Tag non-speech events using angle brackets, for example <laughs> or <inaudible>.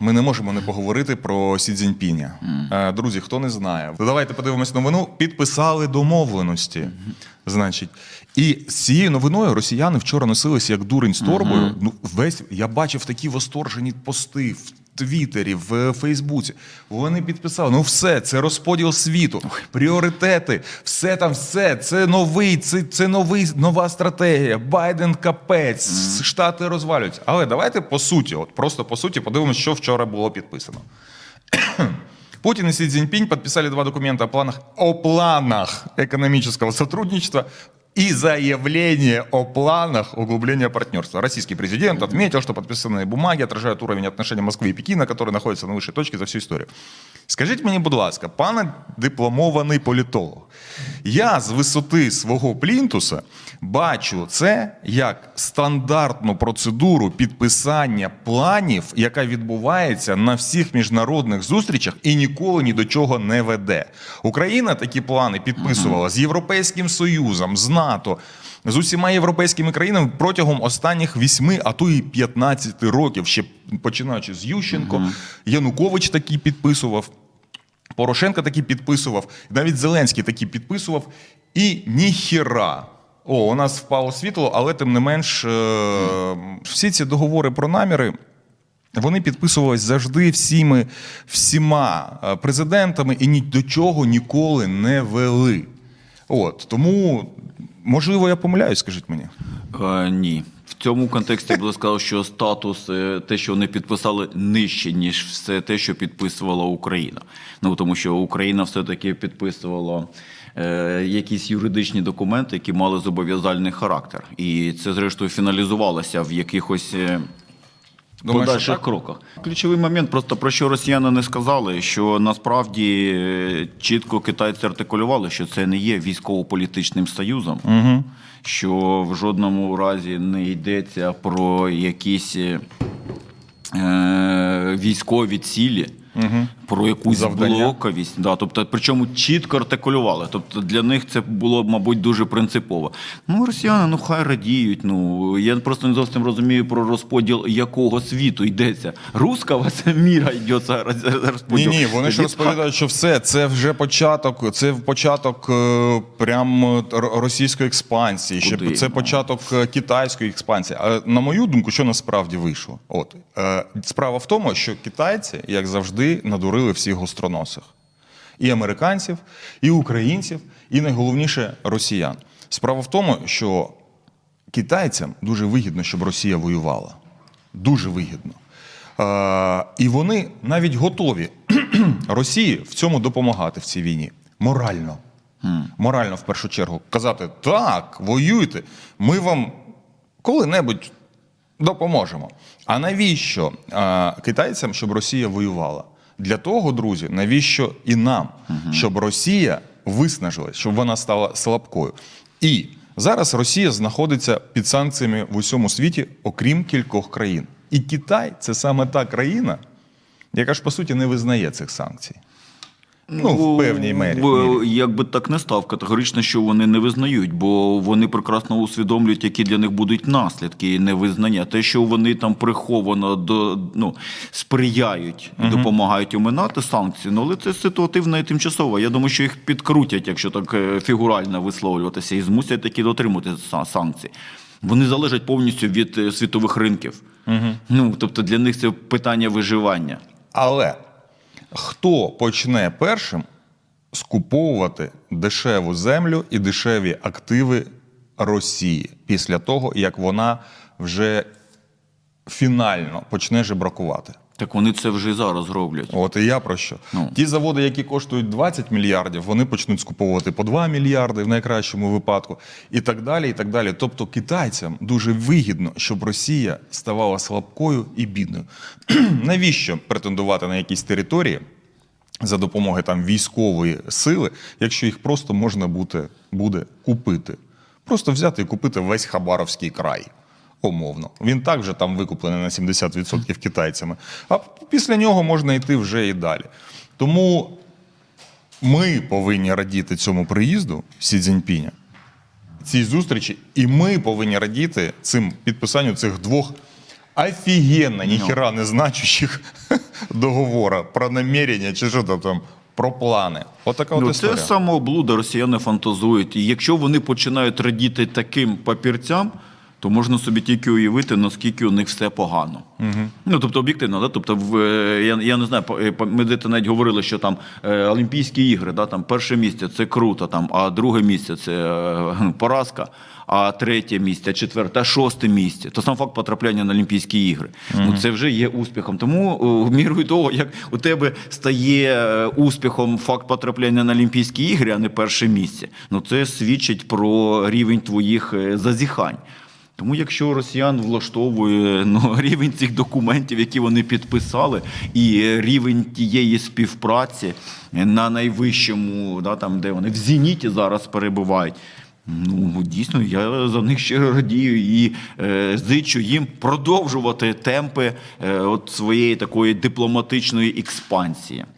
Ми не можемо не поговорити про Сі Цзіньпіня. Е, Друзі, хто не знає, то давайте подивимось новину. Підписали домовленості. Значить, і з цією новиною росіяни вчора носилися як дурень з торбою. Ну, весь я бачив такі восторжені пости в Твіттері, в Фейсбуці. Вони підписали. Ну, все, це розподіл світу, пріоритети, все там, все. Це новий, це, це новий, нова стратегія. Байден капець, штати розвалюються. Але давайте по суті, от просто по суті, подивимося, що вчора було підписано. <clears throat> Путин и Си Цзиньпинь подписали два документа о планах, о планах экономического сотрудничества и заявление о планах углубления партнерства. Российский президент отметил, что подписанные бумаги отражают уровень отношений Москвы и Пекина, который находится на высшей точке за всю историю. Скажіть мені, будь ласка, пане дипломований політолог, я з висоти свого плінтуса бачу це як стандартну процедуру підписання планів, яка відбувається на всіх міжнародних зустрічах і ніколи ні до чого не веде. Україна такі плани підписувала з Європейським Союзом, з НАТО. З усіма європейськими країнами протягом останніх 8, а то і 15 років, ще починаючи з Ющенко, Янукович такі підписував. Порошенко такі підписував, навіть Зеленський такі підписував. І ніхіра. О, у нас впало світло, але тим не менш, е, всі ці договори про наміри. Вони підписувались завжди всіми, всіма е, президентами і ні до чого ніколи не вели. От тому, можливо, я помиляюсь, скажіть мені. Е, ні. В цьому контексті я би сказав, що статус, е, те, що вони підписали, нижче, ніж все те, що підписувала Україна. Ну тому що Україна все-таки підписувала е, якісь юридичні документи, які мали зобов'язальний характер. І це, зрештою, фіналізувалося в якихось. Е, що подальших так? кроках. Ключовий момент, просто про що росіяни не сказали, що насправді е, чітко китайці артикулювали, що це не є військово-політичним союзом, угу. що в жодному разі не йдеться про якісь е, військові цілі. Про якусь Завдання. блоковість, да, тобто, причому чітко артикулювали. Тобто для них це було, мабуть, дуже принципово. Ну, росіяни, ну хай радіють. Ну я просто не зовсім розумію про розподіл якого світу йдеться. Рускава це міра йдеться роз- розподіл. Ні, ні, вони ж розповідають, що все це вже початок, це початок е, прям російської експансії. Ще це початок е, китайської експансії. А на мою думку, що насправді вийшло? От е, справа в тому, що китайці, як завжди, надурили всіх гостроносих. І американців, і українців, і найголовніше росіян. Справа в тому, що китайцям дуже вигідно, щоб Росія воювала. Дуже вигідно. Е, і вони навіть готові <clears throat> Росії в цьому допомагати в цій війні. Морально. Морально, в першу чергу. Казати: так, воюйте, ми вам коли-небудь допоможемо. А навіщо китайцям, щоб Росія воювала? Для того, друзі, навіщо і нам, щоб Росія виснажилась, щоб вона стала слабкою. І зараз Росія знаходиться під санкціями в усьому світі, окрім кількох країн. І Китай це саме та країна, яка ж по суті не визнає цих санкцій. Ну, в певній мері. бо Я би так не став категорично, що вони не визнають, бо вони прекрасно усвідомлюють, які для них будуть наслідки невизнання. Те, що вони там приховано до ну сприяють і допомагають оминати санкції, ну але це ситуативно і тимчасово. Я думаю, що їх підкрутять, якщо так е, фігурально висловлюватися, і змусять таки дотримувати са- санкцій. Вони залежать повністю від е, світових ринків. Ну тобто для них це питання виживання. Але хто почне першим скуповувати дешеву землю і дешеві активи Росії після того, як вона вже фінально почне жебракувати? Так вони це вже зараз роблять. От і я про що. Ну. Ті заводи, які коштують 20 мільярдів, вони почнуть скуповувати по 2 мільярди в найкращому випадку, і так далі. і так далі. Тобто китайцям дуже вигідно, щоб Росія ставала слабкою і бідною. <clears throat> Навіщо претендувати на якісь території за допомогою там військової сили, якщо їх просто можна буде, буде купити? Просто взяти і купити весь Хабаровський край. Умовно. Він так вже там викуплений на 70% китайцями. А після нього можна йти вже і далі. Тому ми повинні радіти цьому приїзду Сі Цзіньпіня, цій зустрічі, і ми повинні радіти цим підписанню цих двох офігенно, ніхіра не значущих <laughs> договора про намірення чи що там, там про плани. Отака от Ну, історія. це самооблуда, росіяни фантазують. І якщо вони починають радіти таким папірцям, то можна собі тільки уявити, наскільки у них все погано. Угу. Ну, тобто, об'єктивно, да? тобто, в, е, я, я не знаю, е, ми десь навіть говорили, що там е, Олімпійські ігри, да, там перше місце це круто, там, а друге місце це поразка, а третє місце, четверте, а шосте місце. То сам факт потрапляння на Олімпійські ігри. Ну, це вже є успіхом. Тому в міру того, як у тебе стає успіхом факт потрапляння на Олімпійські ігри, а не перше місце, ну це свідчить про рівень твоїх зазіхань. Тому якщо росіян влаштовує ну, <laughs> рівень цих документів, які вони підписали, і рівень тієї співпраці на найвищому, да, там, де вони в зеніті зараз перебувають. Ну, дійсно, я за них щиро радію і е, зичу їм продовжувати темпи е, от своєї такої дипломатичної експансії.